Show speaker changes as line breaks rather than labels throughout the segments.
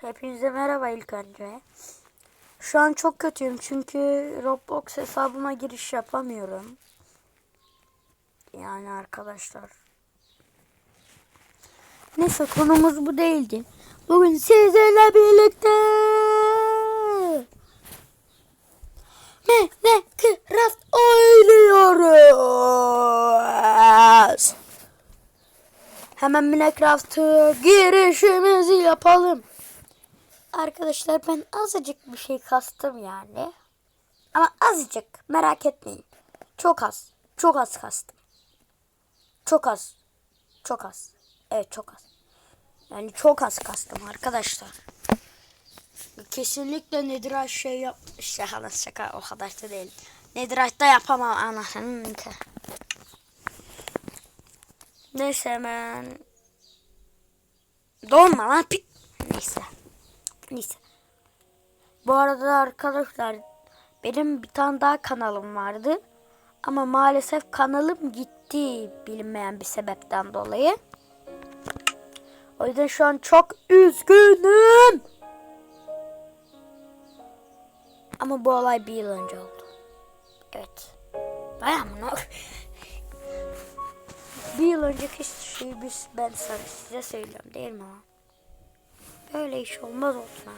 Hepinize merhaba ilk önce. Şu an çok kötüyüm çünkü Roblox hesabıma giriş yapamıyorum. Yani arkadaşlar. Neyse konumuz bu değildi. Bugün sizinle birlikte Minecraft oynuyoruz. Hemen Minecraft'a girişimizi yapalım. Arkadaşlar ben azıcık bir şey kastım yani. Ama azıcık merak etmeyin. Çok az. Çok az kastım. Çok az. Çok az. Evet çok az. Yani çok az kastım arkadaşlar. Kesinlikle Nediraj şey yap... Şaka şaka o kadar da değil. Nediraj'da yapamam anasının. Neyse hemen. Donma lan pi... Neyse. Neyse. Bu arada arkadaşlar benim bir tane daha kanalım vardı. Ama maalesef kanalım gitti bilinmeyen bir sebepten dolayı. O yüzden şu an çok üzgünüm. Ama bu olay bir yıl önce oldu. Evet. Bayağı mı? bir yıl önceki şeyi biz ben sana size söylüyorum değil mi? Böyle iş olmaz abi.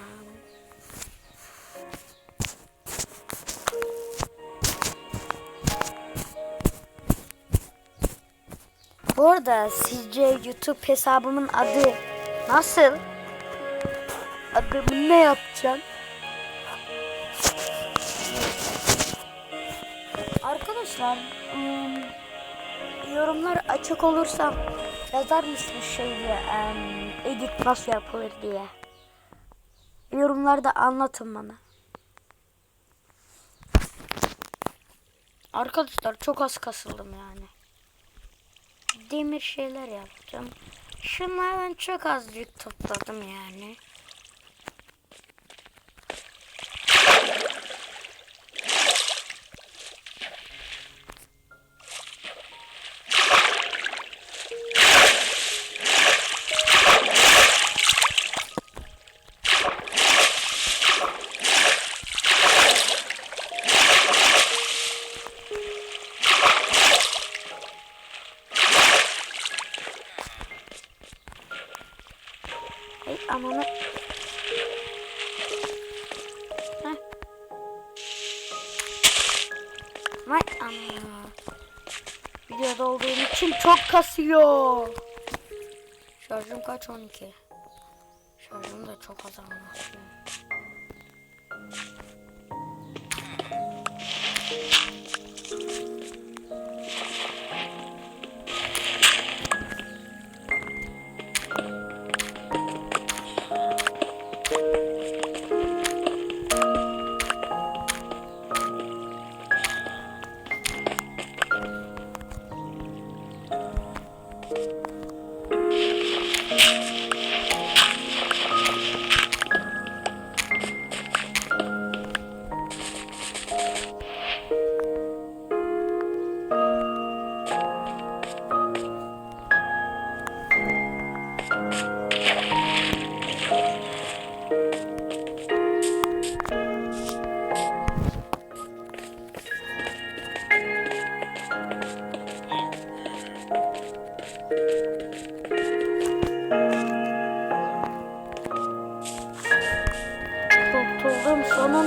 Bu arada sizce YouTube hesabımın adı nasıl? Adımı ne yapacağım? Arkadaşlar yorumlar açık olursa yazar mısınız şey diye em, edit nasıl yapılır diye. Yorumlarda anlatın bana. Arkadaşlar çok az kasıldım yani. Demir şeyler yapacağım. Şunlardan çok azıcık topladım yani. Kasıyor. Şarjım kaç 12. Şarjım da çok az ama.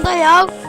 加油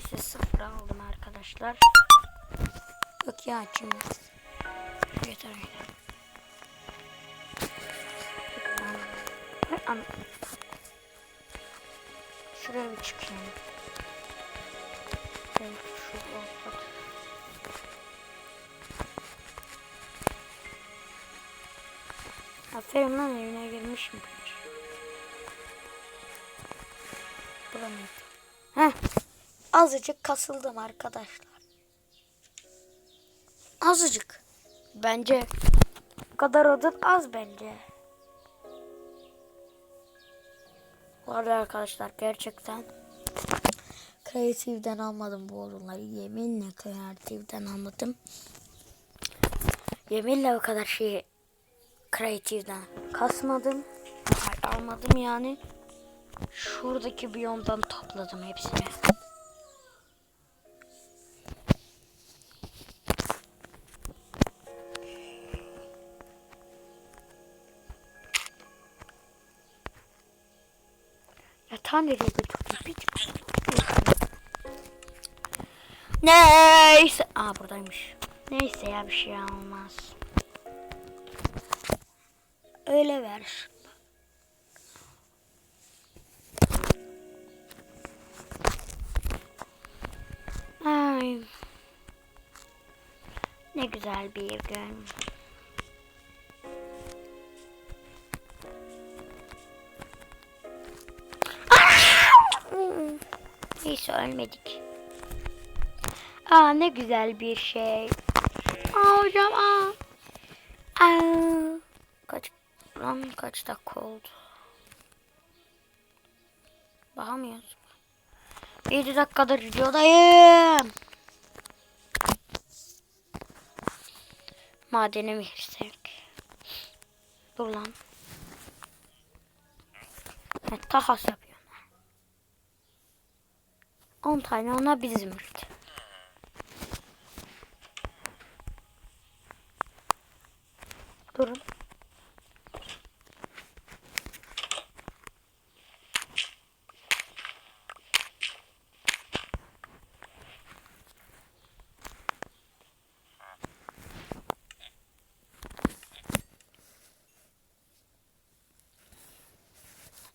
sesi sıfır aldım arkadaşlar. Yok ya açayım. Yeter an- Şuraya bir çıkayım. Ben şu olmadı. Aferin lan evine girmişim. Bulamıyorum. Heh. Azıcık kasıldım arkadaşlar. Azıcık. Bence bu kadar odun az bence. Arada arkadaşlar gerçekten Creative'den almadım bu odunları. Yeminle Creative'den almadım. Yeminle o kadar şeyi Creative'den kasmadım. Hayır, almadım yani. Şuradaki biyomdan topladım hepsini. Yatağı nereye götürdün? Neyse. Aa buradaymış. Neyse ya bir şey olmaz. Öyle ver. Ay. Ne güzel bir gün. Neyse ölmedik. Aa ne güzel bir şey. Aa hocam aa. Aa. Kaç lan kaç dakika oldu? Bakamıyoruz. 7 dakikadır videodayım. Madene mi girsek? Dur lan. Ha, takas. 10 tane ona bizim üret. Durun.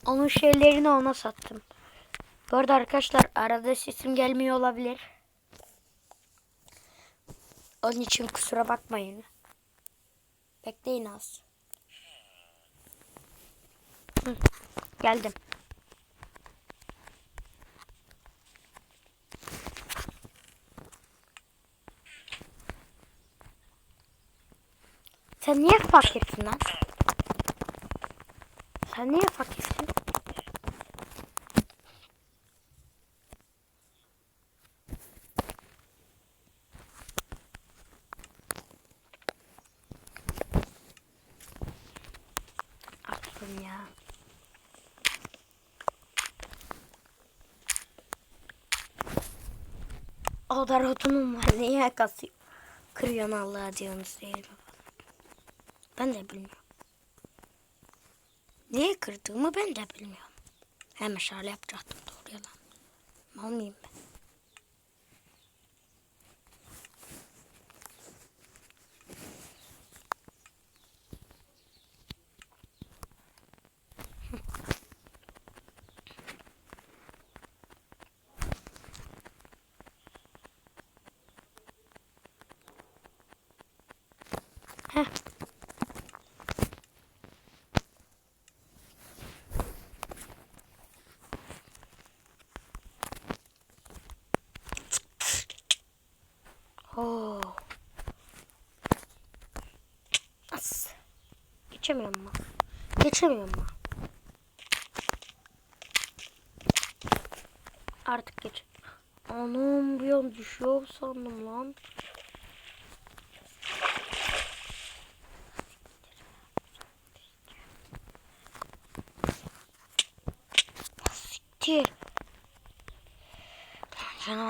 Onun şeylerini ona sattım. Bu arada arkadaşlar arada sesim gelmiyor olabilir. Onun için kusura bakmayın. Bekleyin az. Hı, geldim. Sen niye fakirsin lan? Sen niye fakirsin? Aklım ya. O kadar odunum var. Niye kasıyor? Kırıyorsun Allah'a diyorsunuz değil? Ben de bilmiyorum. Niye kırdığımı ben de bilmiyorum. Hemen şöyle yapacaktım doğru yalan. Mal mıyım ben? Heh. Oo. As. Geçemiyorum mu? Geçemiyorum mu? Artık geç. Anam bir an düşüyor sandım lan.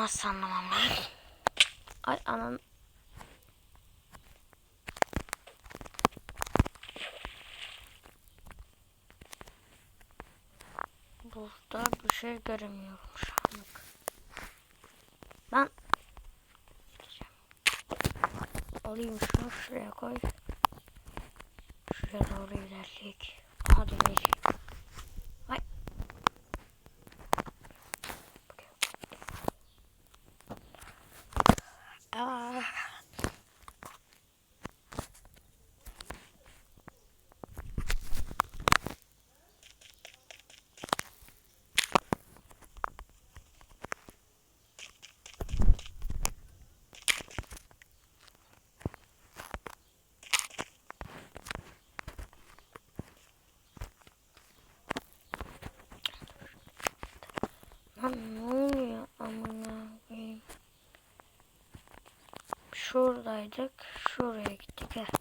Canım az sanmam lan. Ay anan. Burada bir şey göremiyorum şu anlık. Ben. Alayım şunu şuraya koy. Şuraya doğru ilerleyek. Aha demir. Ay. Aa. Lan ne oluyor amına koyayım. Şuradaydık. Şuraya gittik. Heh.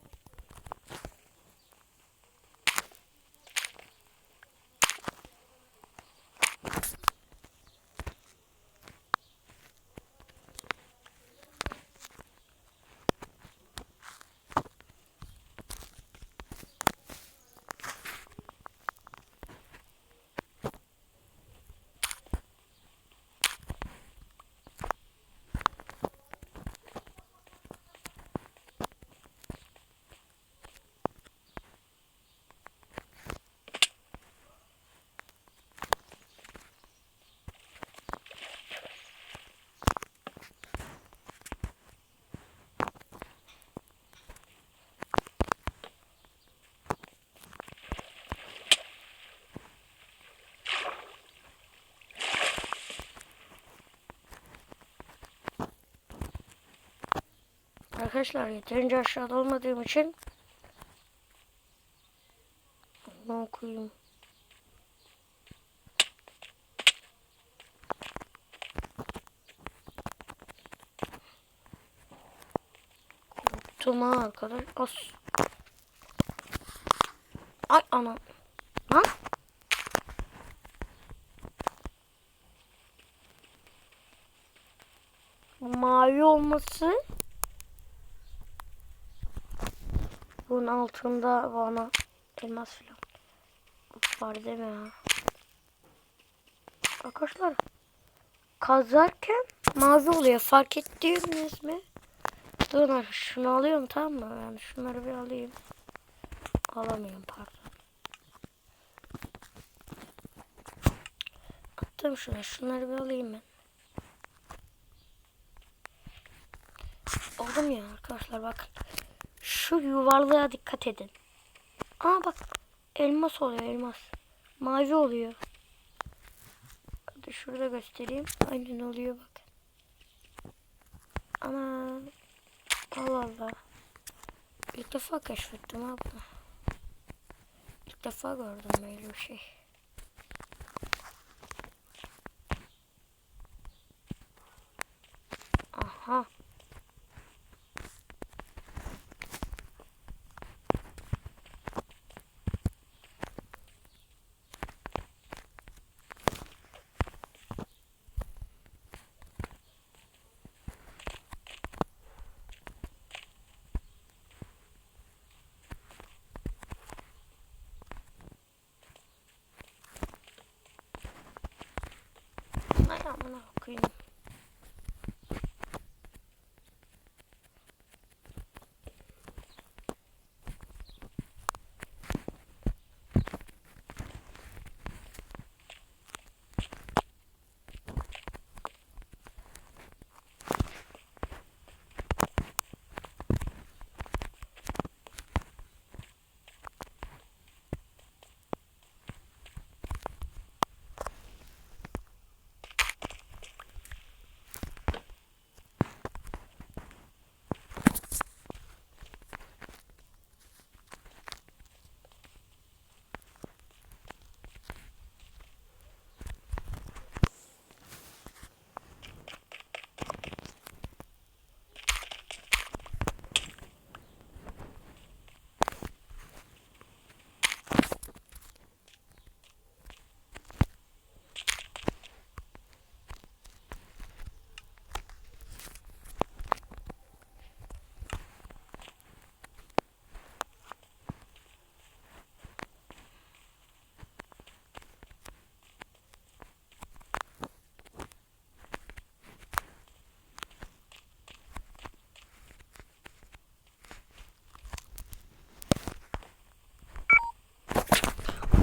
Arkadaşlar yeterince aşağıda olmadığım için ne okuyayım. Korktum arkadaş. As. Ay ana. Lan. Mavi olması bunun altında bana elmas filan var mi ya? Arkadaşlar kazarken mavi oluyor fark ettiniz mi? Dur şunu alıyorum tamam mı? Yani şunları bir alayım. Alamıyorum pardon. Attım şuna. Şunları bir alayım ben. Oğlum ya arkadaşlar bakın. Şu yuvarlığa dikkat edin. Aa bak. Elmas oluyor elmas. Mavi oluyor. Hadi şurada göstereyim. Aynen oluyor bak. Ana. Allah Allah. İlk defa keşfettim bunu. İlk defa gördüm böyle bir şey.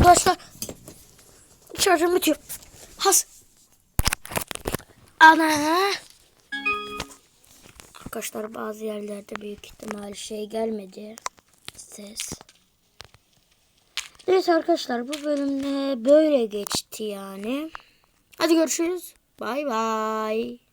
Arkadaşlar. Şarjım bitiyor. Has. Ana. Arkadaşlar bazı yerlerde büyük ihtimal şey gelmedi. Ses. Evet arkadaşlar bu bölümde böyle geçti yani. Hadi görüşürüz. Bay bay.